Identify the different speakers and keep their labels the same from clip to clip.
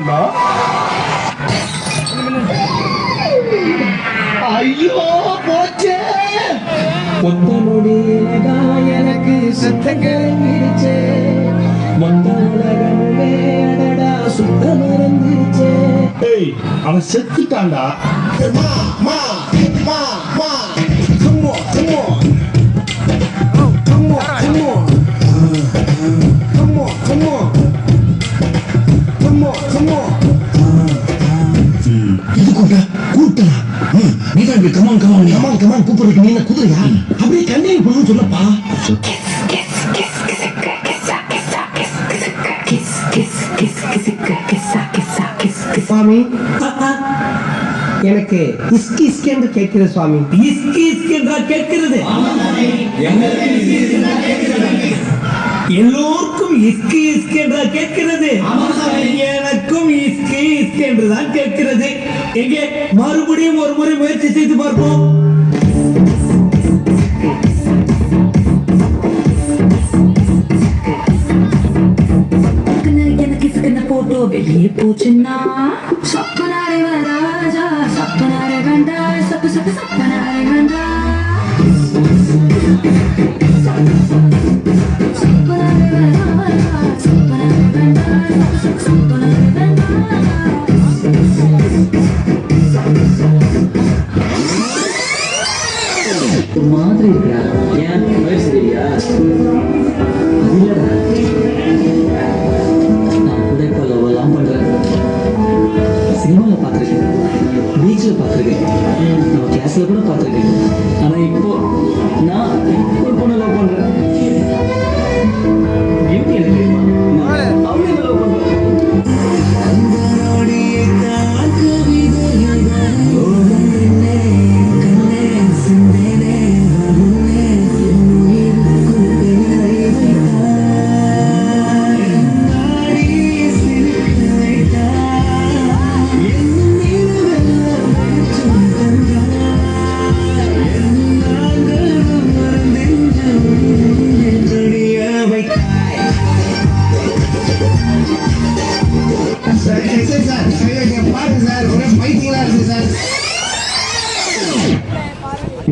Speaker 1: இருக்குல்ல ஐயோ போச்சே
Speaker 2: மொத்த முடியலதான் எனக்கு சுத்தம் கலங்கிருச்சே மொத்த உலகமுமே அடடா சுத்த மறந்துருச்சே
Speaker 1: ஏய் அவன் செத்துட்டான்டா
Speaker 3: இது இப்படி come on come on come on come on கூப்பிடுறதுக்கு நீ என்ன குதிரையா? அப்படியே கண்டினியூ பண்ணு சொல்லப்பா.
Speaker 2: சுவாமி எனக்கு இஸ்கி இஸ்கி என்று கேட்கிறது சுவாமி.
Speaker 4: இஸ்கி இஸ்கி என்றா கேட்கிறது. எல்லோருக்கும் இஸ்கி இஸ்கி என்றா கேட்கிறது. எங்கே மறுபடியும் ஒரு முறை முயற்சி செய்து பார்ப்போம்.
Speaker 5: போட்டோ வெளியே போச்சுன்னா சப்பனாரே வராஜா சப்பனாரே வேண்டா சப்பு சப்பு சப்பனாரே வேண்டா
Speaker 2: மாதிரி இருக்கா? ஏன்? வயசு சரியா இல்லடா நான் கூட இப்போ லவ்லாம் பண்றேன். சினிமாவில் பார்த்துருக்கேன். பீச்சில் பார்த்துருக்கேன். நம்ம கிளாஸில் கூட பார்த்துருக்கேன்.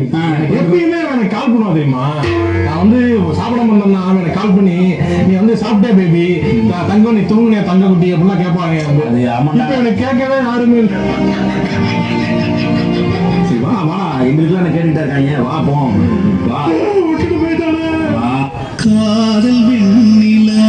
Speaker 1: எப்பயுமே அவனுக்கு கால் பண்ணுவா தெரியுமா? நான் வந்து சாப்பிட வந்தேன்னா அவனை கால் பண்ணி நீ வந்து சாப்பிட்டே பேபி தங்கம் நீ தூங்குனியா தங்க குட்டி அப்படிலாம் கேட்பாங்க. இப்ப எனக்கு கேட்கவே யாருமே இல்லை.
Speaker 3: சரி வா வா. எங்களுக்குலாம் என்ன கேட்டுட்டு இருக்காங்க? வா போம் வா.
Speaker 1: விட்டுட்டு போயிட்டானே.
Speaker 6: காதல் வெண்ணிலா.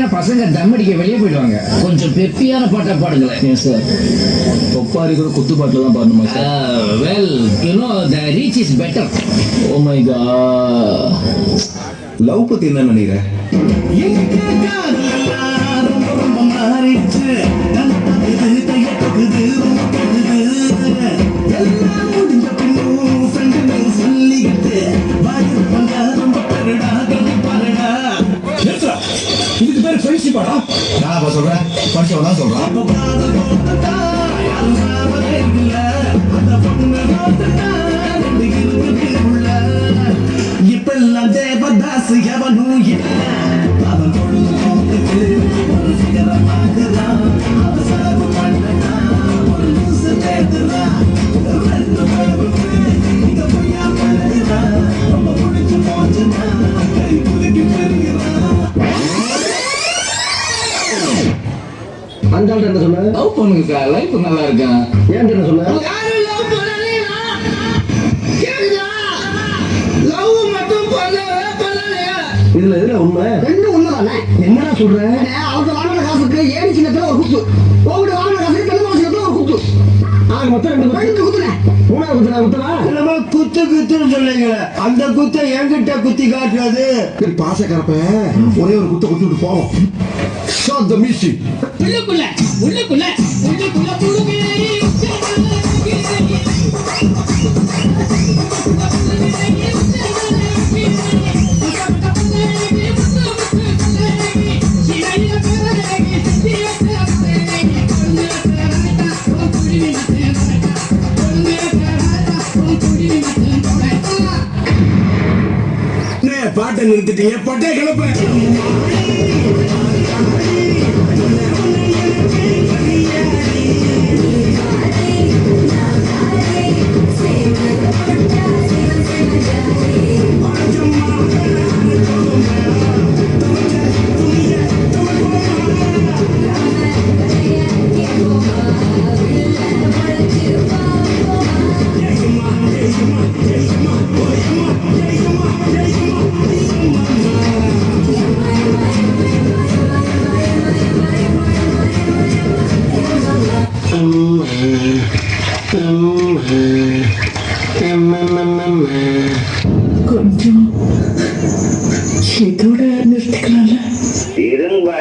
Speaker 3: இப்படி பாட்டீங்கன்னா பசங்க தம் அடிக்க வெளியே போயிடுவாங்க. கொஞ்சம் பெப்பியான பாட்டா பாடுங்களேன். சார் ஒப்பாரி கூட குத்து பாட்டில் தான் பாடணுமா sir well you know the reach is better oh my god
Speaker 7: love பத்தி என்ன நினைக்கிற
Speaker 3: இதுக்கு பேர் ஃப்ரெண்ட்ஷிப் பாடா
Speaker 7: நான் அப்ப சொல்றேன். படிச்சவன் தான் சொல்றான்.
Speaker 2: ஆள் என்ன சொன்ன?
Speaker 3: லவ் பண்ணுங்க சார் லைஃப் நல்லா இருக்கேன்
Speaker 2: ஏன் என்ன சொன்ன இதுல எதுல உண்மை.
Speaker 8: ரெண்டு உண்மைதானே?
Speaker 2: என்னடா சொல்ற?
Speaker 8: அவங்க வாங்கின காசுக்கு ஏணி சின்னத்துல ஒரு குத்து.
Speaker 2: ரெண்டு குத்து.
Speaker 8: குத்துனே
Speaker 2: மூணாவது குத்துனா குத்தலா
Speaker 4: என்னமோ குத்து குத்துன்னு சொன்னீங்க அந்த குத்தை என்கிட்ட குத்தி காட்டுறது.
Speaker 1: சரி பாசக்கரப்ப ஒரே ஒரு குத்த குத்தி விட்டு போவோம் ஷாட் த மியூசிக்
Speaker 5: உள்ளுக்குள்ள உள்ளுக்குள்ள உள்ளுக்குள்ள புழுவே நிறுத்திட்டீங்க. பட்டே கிளப்ப
Speaker 2: కొంచెం చేతుడు నృత్యకాల తీరంగా